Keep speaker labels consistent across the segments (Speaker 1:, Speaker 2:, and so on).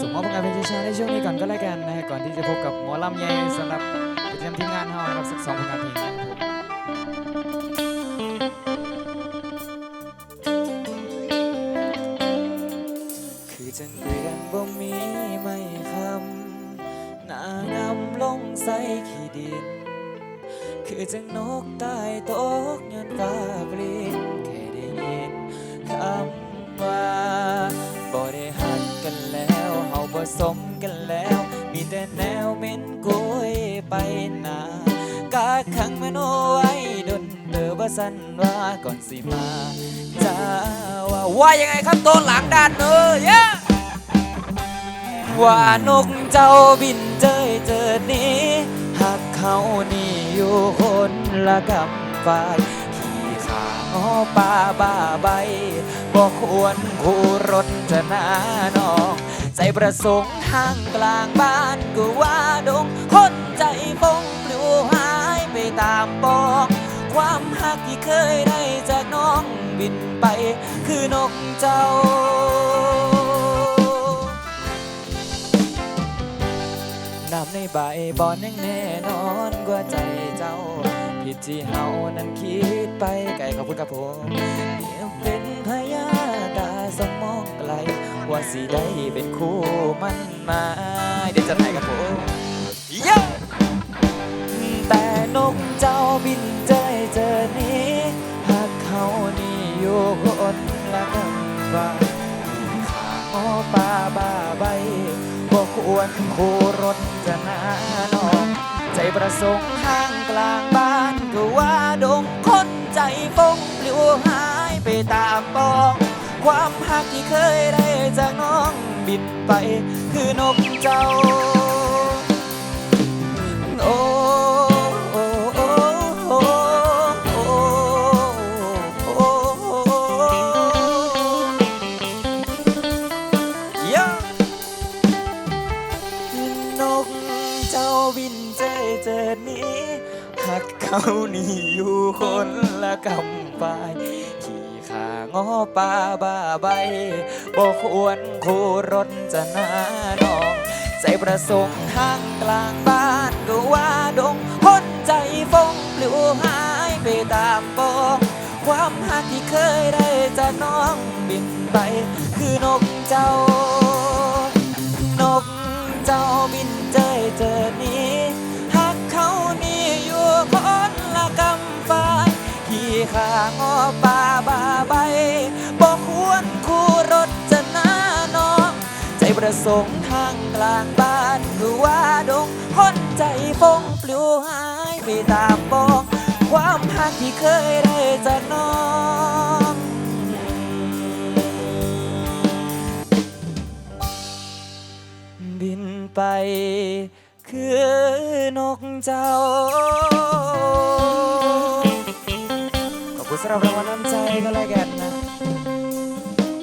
Speaker 1: ส่งมอบผลงานเพลงช้าในช่วงนี้ก่อนก็แล้วกันนะฮะก่อนที่จะพบกับหมอลำใหญ่สำหรับประจำทีมงานเฮานะครับสักสองผลงานเพลงนะครับคือจังเกวียนบ่มีไม่คำหน้างำลงใส่ขี้ดิน คือจังนกตายตกย้อนฟ้าปลินแค่ได้ยิน คำว่าบ่ได้หักกันแล้วเฮาบ่สมกันแล้ว มีแต่แนวเหม็นกุยไปหนากาขังมันเอาไว้ดนเตอบ่สันว่าก่อนสิมาจ้าว่าว่ายังไงครับตัวหลังด้านเนอเยว่านกเจ้าบินเจยเจอนี้หักเขานี่อยู่คนละกำฝ่าย อป่าบ้าใบบอกควรคู่รถจะนาน้อง ใจประสงค์ทางกลางบ้านก็ว่าดง คนใจฟงปลิวหายไปตามปองความหักที่เคยได้จากน้องบินไป คือนกเจ้าน้ำในใบบอนยังแน่นอนกว่าใจเจ้า ผิดที่เฮานั้นคิดไปไกลขอบคุณครับผมเดี๋ยวเป็นพยาตาสมองไกล ว่าสิได้เป็นคู่มันมาเดี๋ยวจะไหนครับผมเย้แต่นกเจ้าบินเจยเจอนี้หากเขานี่อยู่คนละกันว่าขอป่าบ้าใบบ่ควรคู่รถจะนาน้อง ใจประสงค์ทางกลางบ้าน ตามปอง ความหักที่เคยได้จากน้องบินไปคือนกเจ้า โอ้โอ้โอ้โอ้โอ้โอ้ยนกเจ้าบินเจเจนี้หักเขานี่อยู่คนละกำปาย งอป่าบ้าใบบอกควรคู่รถจะนาน้อง ใจประสงค์ทางกลางบ้านก็ว่าดงพ้นใจฟงปลิวหายไปตามปองความหักที่เคยได้จากน้องบินไป คือนกเจ้า นกเจ้าบินเจยเจอนี้หักเขานี่อยู่คนละกำฝ่า ขี่ขางอป่าบาใบบอกควรคู่รถจะน้าน้อง ใจประสงค์ทางกลางบ้านคือว่าดงคนใจฟงปลิวหายไปตามปองความหักที่เคยได้จากน้องบินไปคือนกเจ้า สำหรับรางวัลน้ำใจก็แล้วกันนะ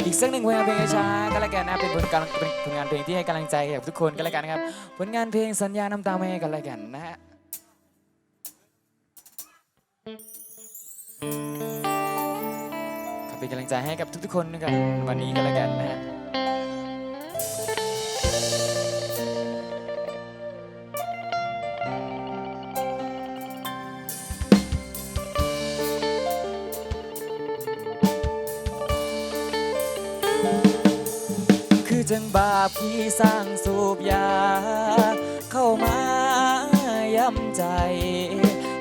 Speaker 1: อีกสักหนึ่งผลงานเพลงช้าก็แล้วกันนะ เป็นผลงานเป็นผลงานเพลงที่ให้กำลังใจกับทุกคนก็แล้วกันนะครับ ผลงานเพลงสัญญาน้ำตาแม่ก็แล้วกันนะฮะขอเป็นกำลังใจให้กับทุกๆคนนะครับวันนี้ก็แล้วกันนะฮะ คือจังบาปที่สร้างสูบยา เข้ามาย้ำใจ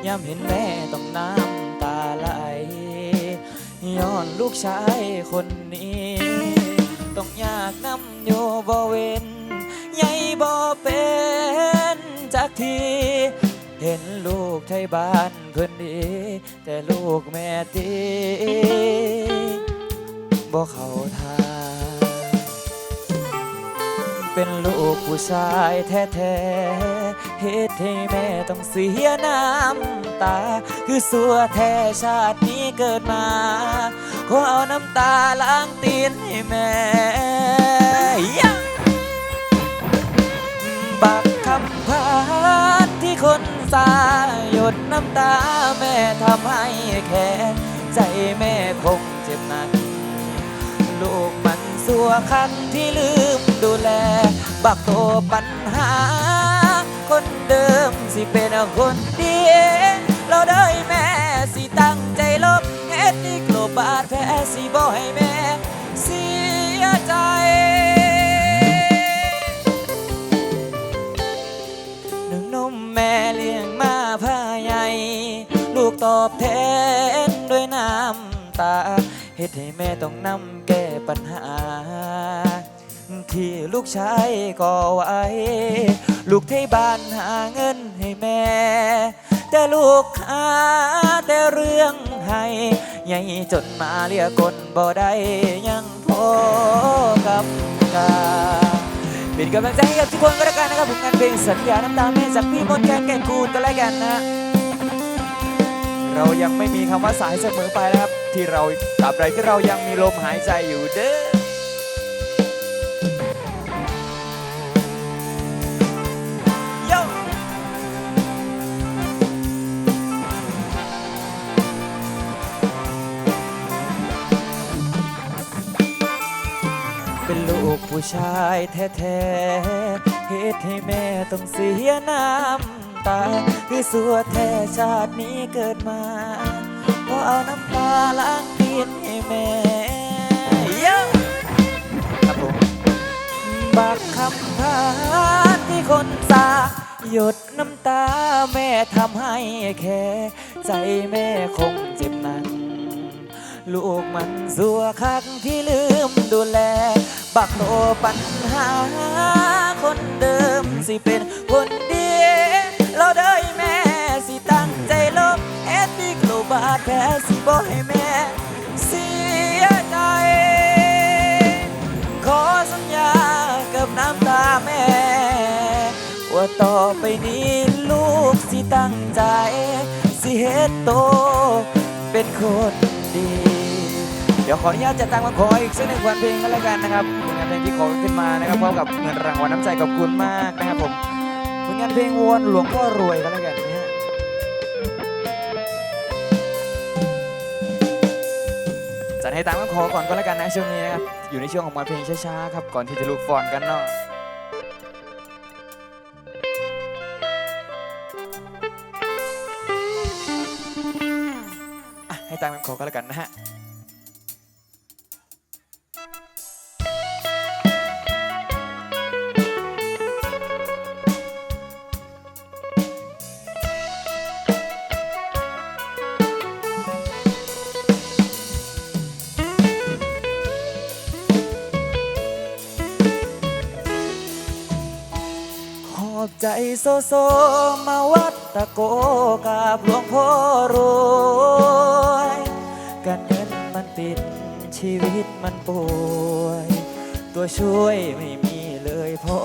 Speaker 1: ย้ำเห็นแม่ต้องน้ำตาไหลย้อนลูกชายคนนี้ ต้องยากน้ำโยบ่เวนใหญ่บ่เป็นจากทีเห็นลูกไทยบ้านเพิ่นดี แต่ลูกแม่ตีบ่เข้าทาง ผู้ชายแท้ๆเหตุให้แม่ต้องเสียน้ำตา คือสัวแท้ชาตินี้เกิดมา ขอเอาน้ำตาล้างตีนให้แม่บักคำพานที่คนสาหยดน้ำตาแม่ทำให้แค่ใจแม่คงเจ็บหนักขวครั้งที่ลืม ดูแล บักโตปัญหา คนเดิมสิเป็นคนดีเราได้แม่สิตั้งใจลบเฮ็ดที่กลบบาดแผลสิบ่ให้แม่เสียใจหนึ่งนมแม่เลี้ยงมาผ้าใหญ่ลูกตอบแทนด้วยน้ำตาเฮ็ดให้แม่ต้องนำแก้ปัญหา ที่ลูกชายก่อไว้ ลูกที่บ้านหาเงินให้แม่ แต่ลูกหาแต่เรื่องให้ใหญ่จนมาเรียกกนบ่ได้ยังพอกับกาเป็นกำลังใจให้กับทุกคนก็แล้วกันนะครับผลงานเพลงสัญญาน้ำตาแม่จากพี่มดแคนแก่นคูณก็แล้วกันนะเรายังไม่มีคำว่าสายเสมอไปนะครับ ที่เราตราบใดที่เรายังมีลมหายใจอยู่เด้อ ชายแท้ๆเหตุให้แม่ต้องเสียน้ำตาคือสัวแท้ชาตินี้เกิดมาเพราะเอาน้ำตาล้างดินให้แม่เย้ครับผมบักคำพานที่คนสาหยดน้ำตาแม่ทำให้แค่ ใจแม่คงเจ็บหนัก ลูกมันสัวคักที่ลืมดูแล บักโตปัญหา คนเดิมสิเป็นคนดี เราได้แม่สิตั้งใจลบเอติกโลบาดแผลสิบ่ให้แม่ เสียใจ ขอสัญญากับน้ำตาแม่ ว่าต่อไปนี้ลูกสิตั้งใจ สิเฮ็ดโตเป็นคนดี เดี๋ยวขออนุญาตจัดตังมาขออีกสักหนึ่งวันเพลงก็แล้วกันนะครับผลงานเพลงที่ขอขึ้นมานะครับพร้อมกับเงินรางวัลน้ำใจขอบคุณมากนะครับผมผลงานเพลงวนหลวงพ่อรวยก็แล้วกันนี่ยจัดให้ตามคำขอก่อนก็แล้วกันนะช่วงนี้นะครับอยู่ในช่วงของมาเพลงช้าๆครับก่อนที่จะลูกฟอนกันเนาะให้ตามคำขอก็แล้วกันนะฮะ ใจโซโซมาวัดตะโกกับหลวงพ่อรวยการเงินมันติดชีวิตมันป่วย ตัวช่วยไม่มีเลยพอ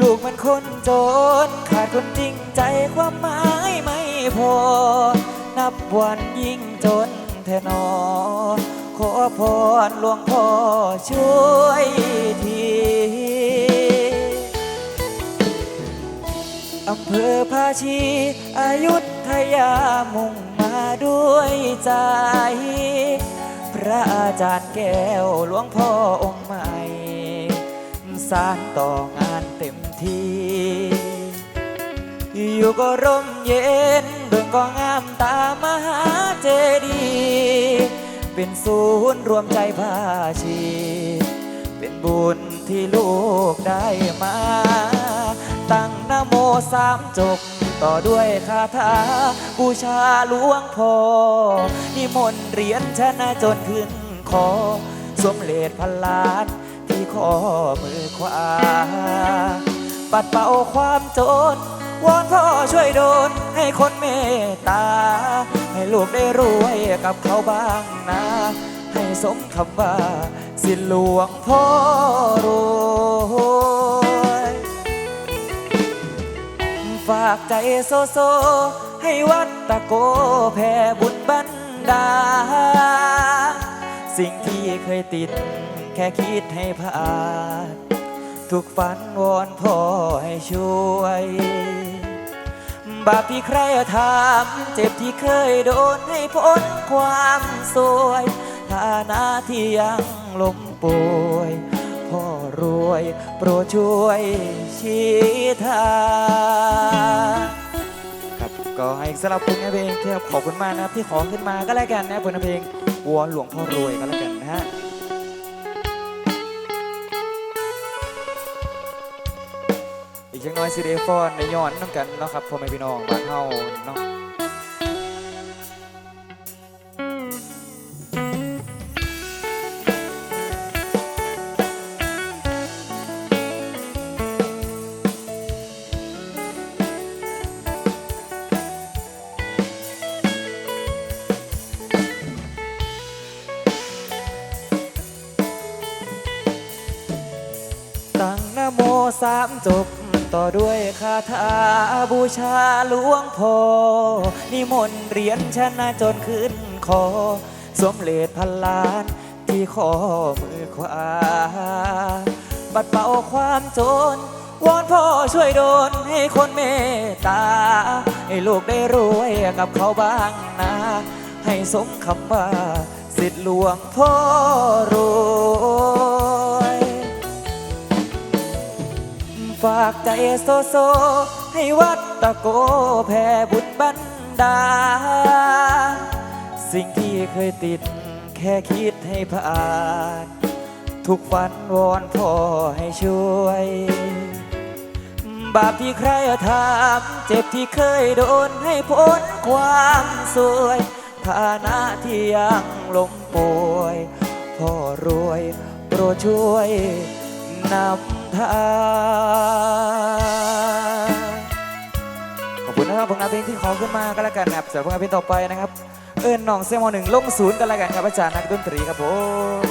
Speaker 1: ลูกมันคนจน ขาดคนจริงใจความหมายไม่พอ นับวันยิ่งจนแทนอ ขอพรหลวงพ่อช่วยที อำเภอภาชี อายุทยามุ่งมาด้วยใจพระอาจารย์แก้วหลวงพ่อองค์ใหม่สารต่องานเต็มที่ อยู่ก็ร่มเย็นเบิ่งก็งามตามหาเจดีย์เป็นศูนย์รวมใจภาชี เป็นบุญที่ลูกได้มา สามจบ ต่อด้วยคาถาบูชาหลวงพ่อนิมนต์เหรียญชนะจนขึ้นคอสมเลดพันล้านที่ข้อมือขวา ปัดเป่าความจนวอนพ่อช่วยโดนให้คนเมตตา ให้ลูกได้รวยกับเขาบ้างนะ ให้สมคำว่า สิหลวงพ่อรู้ ฝากใจโซโซ ให้วัดตะโกแผ่บุญบันดา สิ่งที่เคยติด แค่คิดให้ผ่านทุกฝันวอนพ่อให้ช่วย บาปที่ใครทำเจ็บที่เคยโดนให้พ้นความสวยฐานะที่ยังล้มป่วย รวย โปรดช่วยชี้ทางครับก็ให้สำหรับผลงานเพลงที่ครับขอบคุณมากนะครับที่ขอขึ้นมาก็แล้วกันนะผลงานเพลงวอนหลวงพ่อรวยก็แล้วกันนะฮะอีกจังน้อยสิเดฟอนในย้อนน้ำกันเนาะครับพ่อแม่พี่น้องบ้านเฮาเนาะ สามจบ ต่อด้วยคาถาบูชาหลวงพ่อนิมนต์เหรียญชนะจนขึ้นคอสวมเลดพันล้านที่ข้อมือขวา บัดเป่าความจน วอนพ่อช่วยโดนให้คนเมตตา ให้ลูกได้รวยกับเขาบ้างนะ ให้สมคำว่า สิทธิหลวงพ่อรู้ ฝากใจโซโซ ให้วัดตะโกแผ่บุญบันดา สิ่งที่เคยติดแค่คิดให้ผ่านทุกฝันวอนพ่อให้ช่วย บาปที่ใครทำเจ็บที่เคยโดนให้พ้นความสวยฐานะที่ยังล้มป่วย พ่อรวยโปรดช่วยนำ ทางขอบคุณนะครับผลงานเพลงที่ขอขึ้นมาก็แล้วกันนะครับสำหรับผลงานเพลงต่อไปนะครับ เอิญน้องเซมอหนึ่งลงศูนย์กันแล้วกันครับอาจารย์นักดนตรีครับผม